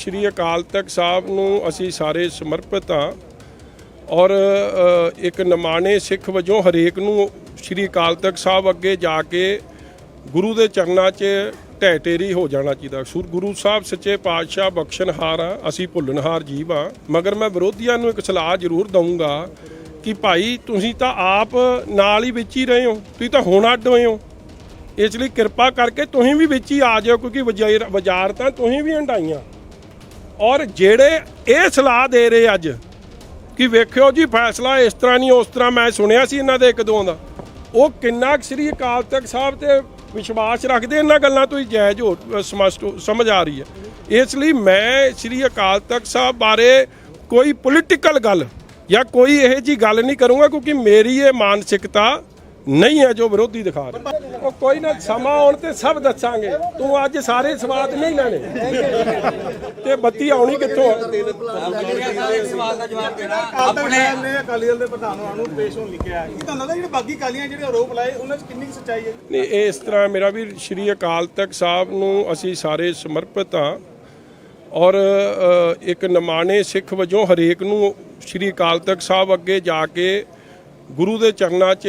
ਸ਼੍ਰੀ ਅਕਾਲ ਤਖਤ ਸਾਹਿਬ ਨੂੰ ਅਸੀਂ ਸਾਰੇ ਸਮਰਪਿਤ ਹਾਂ ਔਰ ਇੱਕ ਨਿਮਾਣੇ ਸਿੱਖ ਵਜੋਂ ਹਰੇਕ ਨੂੰ ਸ਼੍ਰੀ ਅਕਾਲ ਤਖਤ ਸਾਹਿਬ ਅੱਗੇ ਜਾ ਕੇ ਗੁਰੂ ਦੇ ਚਰਨਾਂ 'ਚ ਢਹਿ ਟੇਰੀ ਹੋ ਜਾਣਾ ਚਾਹੀਦਾ। ਸੁਰ ਗੁਰੂ ਸਾਹਿਬ ਸੱਚੇ ਪਾਤਸ਼ਾਹ ਬਖਸ਼ਣਹਾਰ ਆ ਅਸੀਂ ਭੁੱਲਣਹਾਰ ਜੀਵ ਆ ਮਗਰ ਮੈਂ ਵਿਰੋਧੀਆਂ ਨੂੰ ਇੱਕ ਸਲਾਹ ਜ਼ਰੂਰ ਦਊਂਗਾ ਕਿ ਭਾਈ ਤੁਸੀਂ ਤਾਂ ਆਪ ਨਾਲ ਹੀ ਵਿੱਚ ਹੀ ਰਹੇ ਹੋ, ਤੁਸੀਂ ਤਾਂ ਹੁਣ ਅੱਡ ਹੋਏ ਹੋ। ਇਸ ਲਈ ਕਿਰਪਾ ਕਰਕੇ ਤੁਸੀਂ ਵੀ ਵਿੱਚ ਹੀ ਆ ਜਾਓ ਕਿਉਂਕਿ ਵਜ਼ਾਰ ਬਾਜ਼ਾਰ ਤਾਂ ਤੁਸੀਂ ਵੀ ਹੰਡਾਈਆਂ ਔਰ ਜਿਹੜੇ ਇਹ ਸਲਾਹ ਦੇ ਰਹੇ ਅੱਜ ਕਿ ਵੇਖਿਓ ਜੀ ਫੈਸਲਾ ਇਸ ਤਰ੍ਹਾਂ ਨਹੀਂ, ਉਸ ਤਰ੍ਹਾਂ ਮੈਂ ਸੁਣਿਆ ਸੀ ਇਹਨਾਂ ਦੇ ਇੱਕ ਦੋ ਦਾ। ਉਹ ਕਿੰਨਾ ਕੁ ਸ੍ਰੀ ਅਕਾਲ ਤਖਤ ਸਾਹਿਬ ਤੇ ਵਿਸ਼ਵਾਸ ਰੱਖਦੇ ਇਹਨਾਂ ਗੱਲਾਂ ਤੋਂ ਹੀ ਜਾਇਜ਼ ਹੋ ਸਮਝ ਸਮਝ ਆ ਰਹੀ ਹੈ। ਇਸ ਲਈ ਮੈਂ ਸ੍ਰੀ ਅਕਾਲ ਤਖਤ ਸਾਹਿਬ ਬਾਰੇ ਕੋਈ ਪੋਲੀਟੀਕਲ ਗੱਲ ਜਾਂ ਕੋਈ ਇਹੋ ਜੀ ਗੱਲ ਨਹੀਂ ਕਰੂੰਗਾ ਕਿਉਂਕਿ ਮੇਰੀ ਇਹ ਮਾਨਸਿਕਤਾ ਨਹੀਂ ਹੈ ਜੋ ਵਿਰੋਧੀ ਦਿਖਾ ਰਹੇ। ਉਹ ਕੋਈ ਨਾ ਸਮਾਂ ਆਉਣ ਤੇ ਸਭ ਦੱਸਾਂਗੇ। ਤੂੰ ਅੱਜ ਸਾਰੇ ਸਵਾਦ ਨਹੀਂ ਲੈਣੇ ਤੇ ਬੱਤੀ ਆਉਣੀ ਕਿੱਥੋਂ ਆਪਣੇ ਨੇ ਅਕਾਲੀ ਦਲ ਦੇ ਪ੍ਰਧਾਨ ਹੋਣਾ ਨੂੰ ਪੇਸ਼ ਹੋਣ ਲਿਖਿਆ ਕੀ ਤੁਹਾਨੂੰ ਲੱਗਦਾ ਜਿਹੜੇ ਬਾਕੀ ਅਕਾਲੀਆਂ ਜਿਹੜੇ ਆਰੋਪ ਲਾਏ ਉਹਨਾਂ 'ਚ ਕਿੰਨੀ ਕੁ ਸੱਚਾਈ ਹੈ? ਨਹੀਂ ਇਹ ਇਸ ਤਰ੍ਹਾਂ ਮੇਰਾ ਵੀ ਸ਼੍ਰੀ ਅਕਾਲ ਤਖਤ ਸਾਹਿਬ ਨੂੰ ਅਸੀਂ ਸਾਰੇ ਸਮਰਪਿਤ ਹਾਂ। ਔਰ ਇੱਕ ਨਿਮਾਣੇ ਸਿੱਖ ਵਜੋਂ ਹਰੇਕ ਨੂੰ ਸ਼੍ਰੀ ਅਕਾਲ ਤਖਤ ਸਾਹਿਬ ਅੱਗੇ ਜਾ ਕੇ ਗੁਰੂ ਦੇ ਚਰਨਾਂ 'ਚ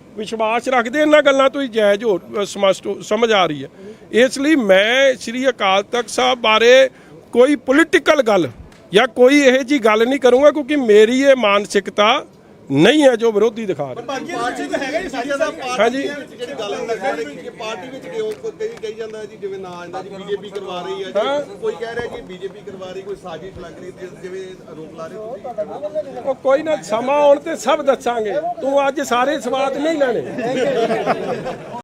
ਵਿਸ਼ਵਾਸ ਰੱਖਦੇ ਇਹਨਾਂ ਗੱਲਾਂ ਤੋਂ ਹੀ ਜਾਇਜ਼ ਹੋ ਸਮਝ ਸਮਝ ਆ ਰਹੀ ਹੈ। ਇਸ ਲਈ ਮੈਂ ਸ੍ਰੀ ਅਕਾਲ ਤਖਤ ਸਾਹਿਬ ਬਾਰੇ ਕੋਈ ਪੋਲੀਟੀਕਲ ਗੱਲ ਜਾਂ ਕੋਈ ਇਹੋ ਜੀ ਗੱਲ ਨਹੀਂ ਕਰੂੰਗਾ ਕਿਉਂਕਿ ਮੇਰੀ ਇਹ ਮਾਨਸਿਕਤਾ ਨਹੀਂ ਹੈ ਜੋ ਵਿਰੋਧੀ ਦਿਖਾ ਰਹੇ। ਪਾਰਟੀ ਤਾਂ ਹੈਗਾ ਜੀ ਸਾਡੀ ਸਾਹਿਬ ਹਾਂਜੀ। ਜਿਹੜੀ ਗੱਲ ਲੱਗਦਾ ਹੈ ਕਿ ਪਾਰਟੀ ਵਿੱਚ ਕਿਉਂ ਕਈ ਕਹੀ ਜਾਂਦਾ ਹੈ ਜੀ ਜਿਵੇਂ ਨਾ ਆਂਦਾ ਜੀ ਬੀਜੇਪੀ ਕਰਵਾ ਰਹੀ ਹੈ ਜੀ ਕੋਈ ਕਹਿ ਰਿਹਾ ਕਿ ਬੀਜੇਪੀ ਕਰਵਾ ਰਹੀ ਕੋਈ ਸਾਜ਼ਿਸ਼ ਲੱਗ ਰਹੀ ਹੈ ਜਿਵੇਂ ਆਰੋਪ ਲਾ ਰਹੇ ਤੁਸੀਂ। ਉਹ ਕੋਈ ਨਾ ਸਮਾਂ ਆਉਣ ਤੇ ਸਭ ਦੱਸਾਂਗੇ। ਤੂੰ ਅੱਜ ਸਾਰੇ ਸਵਾਦ ਨਹੀਂ ਲੈਣੇ।